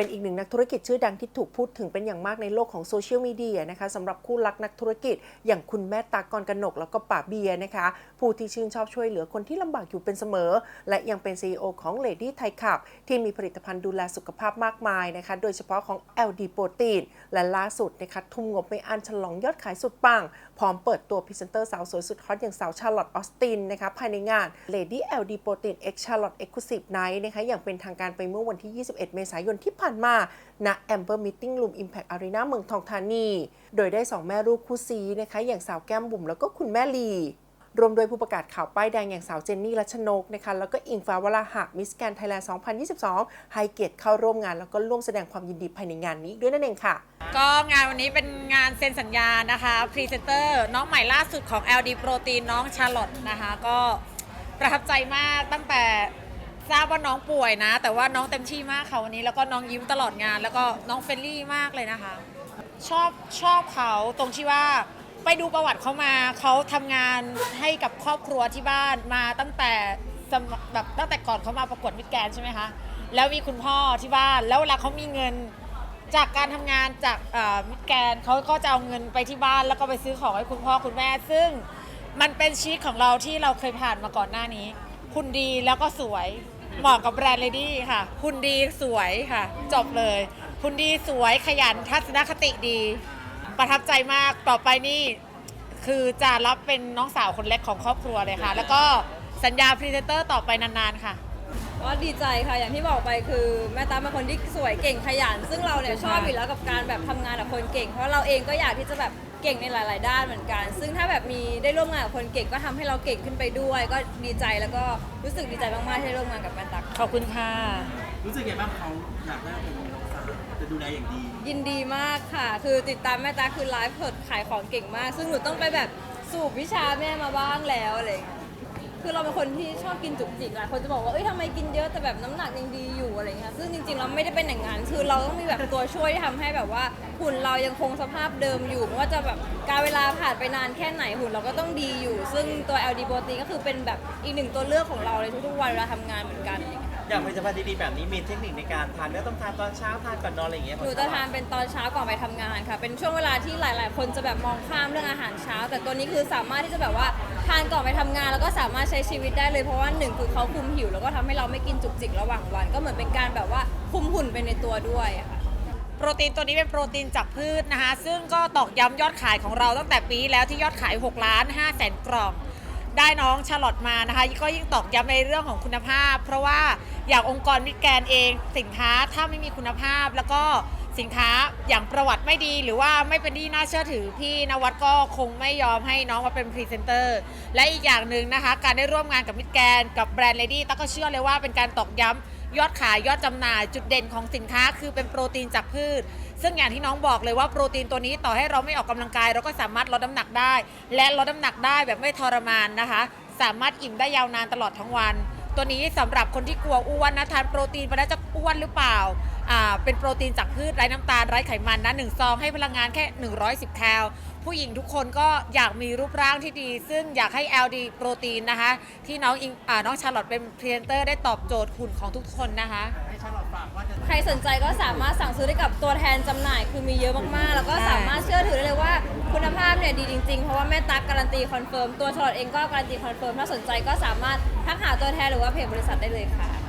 ็นอีกหนึ่งนักธุรกิจชื่อดังที่ถูกพูดถึงเป็นอย่างมากในโลกของโซเชียลมีเดียนะคะสำหรับคู่รักนักธุรกิจ อย่างคุณแม่ตากรกนก แล้วก็ป่าเบียนะคะ ผู้ที่ชื่นชอบช่วยเหลือคนที่ลำบากอยู่เป็นเสมอ และยังเป็น CEO ของ Lady Thai Club ที่มีผลิตภัณฑ์ดูแลสุขภาพมากมายนะคะ โดยเฉพาะของ LD โปรตีนและล่าสุดนะคะทุ่มงบไม่อันฉลองยอดขายสุดปัง พร้อมเปิดตัวพรีเซนเตอร์สาวสวยสุดฮอตอย่างสาวชาร์ลอตออสตินนะคะภายในงาน Lady LD Protein X Charlotte Exclusive Night นะคะอย่างเป็นทางการไปเมื่อวันที่ 21 เมษายนที่ผ่านมาณ Amber Meeting Room Impact Arena เมืองทองธานี โดยได้2แม่ลูกคู่ซีนะคะ อย่างสาวแก้มบุ๋มแล้วก็คุณแม่ลีรวมโดยผู้ประกาศข่าวป้ายแดงอย่างสาวเจนนี่รัชนกนะคะแล้วก็อิงฟ้าวราหะมิสแกนไทยแลนด์ 2022 ให้เกียรติเข้าร่วมงาน แล้วก็ร่วมแสดงความยินดีภายในงานนี้ด้วยนั่นเองค่ะ ก็งานวันนี้เป็นงานเซ็นสัญญานะคะพรีเซนเตอร์น้องใหม่ล่าสุดของ LD Protein น้องชาร์ลอตนะคะ ก็ประทับใจมากตั้งแต่ ทราบว่าน้องป่วยนะ แต่ว่าน้องเต็มที่มากค่ะวันนี้ แล้วก็น้องยิ้มตลอดงาน แล้วก็น้องเฟรนลี่มากเลยนะคะ ชอบชอบเขาตรงที่ว่าไปดูประวัติเขามาเขาทำงานให้กับครอบครัวที่บ้านมาตั้งแต่สมแบบตั้งแต่ก่อนเขามาประกวดมิสแกนใช่ไหมคะ แล้วมีคุณพ่อที่บ้าน แล้วเวลาเขามีเงินจากการทำงานจากมิสแกนเขาก็จะเอาเงินไปที่บ้าน แล้วก็ไปซื้อของให้คุณพ่อคุณแม่ ซึ่งมันเป็นชีวิตของเราที่เราเคยผ่านมาก่อนหน้านี้หุ่นดีแล้วก็สวย เหมาะกับแบรนด์เลดี้ค่ะหุ่นดีสวยค่ะ จบเลยหุ่นดีสวยขยันทัศนคติดี ประทับใจมากต่อไปนี่คือจะรับเป็นน้องสาวคนเล็กของครอบครัวเลยค่ะ แล้วก็สัญญาพรีเซนเตอร์ต่อไปนานๆค่ะ ก็ดีใจค่ะอย่างที่บอกไปคือแม่ตาเป็นคนที่สวยเก่งขยัน ซึ่งเราเนี่ยชอบอยู่แล้วกับการแบบทำงานกับคนเก่ง เพราะเราเองก็อยากที่จะแบบ เก่งในหลาย ๆ ด้านเหมือนกัน ซึ่งถ้าแบบมีได้ร่วมงานกับคนเก่งก็ทำให้เราเก่งขึ้นไปด้วย ก็ดีใจแล้วก็รู้สึกดีใจมาก ๆ ที่ได้ร่วมงานกับแม่ตัก ขอบคุณค่ะ รู้สึกไงบ้างเขาอยากได้เป็นน้องสาวจะดูแลอย่างดี ยินดีมากค่ะ คือติดตามแม่ตาคือไลฟ์สดขายของเก่งมาก ซึ่งหนูต้องไปแบบสูบวิชาแม่มาบ้างแล้วอะไรอย่างเงี้ยคือ เราเป็นคนที่ชอบกินจุกจิกหลายคนจะบอกว่าเอ้ยทำไมกินเยอะแต่แบบน้ำหนักยังดีอยู่อะไรเงี้ยซึ่งจริงๆเราไม่ได้เป็นอย่างนั้นคือเราต้องมีแบบตัวช่วยที่ทำให้แบบว่าหุ่นเรายังคงสภาพเดิมอยู่ไม่ว่าจะแบบการเวลาผ่านไปนานแค่ไหนหุ่นเราก็ต้องดีอยู่ ซึ่งตัว LD โปรตีนก็คือเป็นแบบอีกหนึ่งตัวเลือกของเราในทุกๆวันเวลาทำงานเหมือนกันอะไรเงี้ย อย่างผลิตภัณฑ์ดีๆแบบนี้มีเทคนิคในการทานเนื้อต้องทานตอนเช้าทานก่อนนอนอะไรอย่างเงี้ยหนูจะทานเป็นตอนเช้าก่อนไปทำงานค่ะ เป็นช่วงเวลาที่หลาย ๆ คนจะแบบมองข้ามเรื่องอาหารเช้า แต่ตัวนี้คือสามารถที่จะแบบว่าทานก่อนไปทำงาน แล้วก็สามารถใช้ชีวิตได้เลยเพราะว่าหนึ่งคือเขาคุมหิว แล้วก็ทำให้เราไม่กินจุกจิกระหว่างวัน ก็เหมือนเป็นการแบบว่าคุมหุ่นไปในตัวด้วยอะค่ะ โปรตีนตัวนี้เป็นโปรตีนจากพืชนะคะ ซึ่งก็ตอกย้ำยอดขายของเราตั้งแต่ปีแล้วที่ยอดขาย 6 ล้าน5แสนกล่อง ได้น้องชาลอตมานะคะ ก็ยิ่งตอกย้ำในเรื่องของคุณภาพ เพราะว่าอย่างองค์กรมิตรแกนเองสินค้าถ้าไม่มีคุณภาพแล้วก็สินค้าอย่างประวัติไม่ดีหรือว่าไม่เป็นที่น่าเชื่อถือพี่นวัดก็คงไม่ยอมให้น้องมาเป็นพรีเซนเตอร์และอีกอย่างหนึ่งนะคะ การได้ร่วมงานกับมิตรแกนกับแบรนด์เลดี้ตั๊กก็เชื่อเลยว่าเป็นการตอกย้ำ ยอดขายยอดจำหน่ายจุดเด่นของสินค้า คือเป็นโปรตีนจากพืช ซึ่งอย่างที่น้องบอกเลยว่าโปรตีนตัวนี้ต่อให้เราไม่ออกกำลังกาย เราก็สามารถลดน้ำหนักได้ และลดน้ำหนักได้แบบไม่ทรมานนะคะ สามารถอิ่มได้ยาวนานตลอดทั้งวัน ตัวนี้สำหรับคนที่กลัวอ้วนนะทานโปรตีนไปแล้วจะอ้วนหรือเปล่าเป็นโปรตีนจากพืชไร้น้ำตาลไร้ไขมันนะหนึ่งซองให้พลังงานแค่ 110 แคล ผู้หญิงทุกคนก็อยากมีรูปร่างที่ดี ซึ่งอยากให้ LD โปรตีนนะคะ ที่น้องอิงอ่าน้องชาร์ลอตเป็นพรีเซนเตอร์ได้ตอบโจทย์หุ่นของทุกคนนะคะ ให้ชาลอตฝากว่าจะใครสนใจก็สามารถสั่งซื้อได้กับตัวแทนจำหน่ายคือมีเยอะมากๆ แล้วก็สามารถเชื่อถือได้เลยว่าคุณภาพเนี่ยดีจริงๆ เพราะว่าแม่ตั๊กการันตีคอนเฟิร์มตัวชลอดเองก็การันตีคอนเฟิร์มถ้าสนใจก็สามารถทักหาตัวแทนหรือว่าเพจบริษัทได้เลยค่ะ